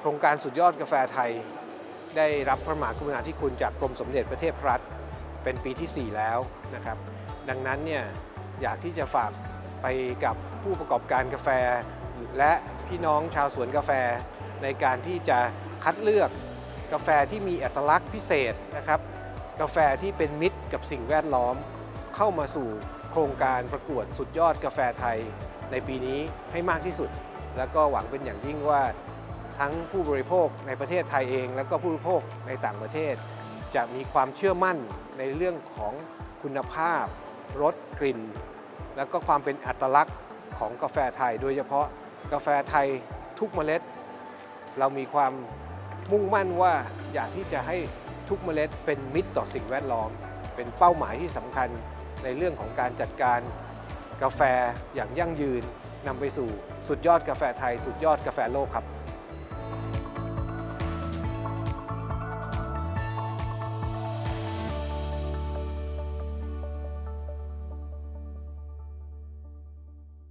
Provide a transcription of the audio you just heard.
โครงการสุดยอดกาแฟไทย ได้รับพระมหากรุณาธิคุณจากกรมสมเด็จพระเทพรัตน์เป็นปีที่ 4 แล้วนะครับ ดังนั้นเนี่ยอยากที่จะฝากไปกับผู้ประกอบการกาแฟ และพี่น้องชาวสวนกาแฟ ในการที่จะคัดเลือกกาแฟที่มีอัตลักษณ์พิเศษนะครับ กาแฟที่เป็นมิตรกับสิ่งแวดล้อม เข้ามาสู่โครงการประกวดสุดยอดกาแฟไทยในปีนี้ให้มากที่สุด แล้วก็หวังเป็นอย่างยิ่งว่า ทั้งผู้บริโภคในประเทศไทยเอง แล้วก็ผู้บริโภคในต่างประเทศ จะมีความเชื่อมั่นในเรื่องของคุณภาพรสกลิ่น แล้วก็ความเป็นอัตลักษณ์ของกาแฟไทย โดยเฉพาะกาแฟไทยทุกเมล็ด เรามีความมุ่งมั่นว่าอยากที่จะให้ทุกเมล็ดเป็นมิตรต่อสิ่งแวดล้อม เป็นเป้าหมายที่สำคัญในเรื่องของการจัดการกาแฟอย่างยั่งยืนนำไปสู่สุดยอดกาแฟไทย สุดยอดกาแฟโลกครับ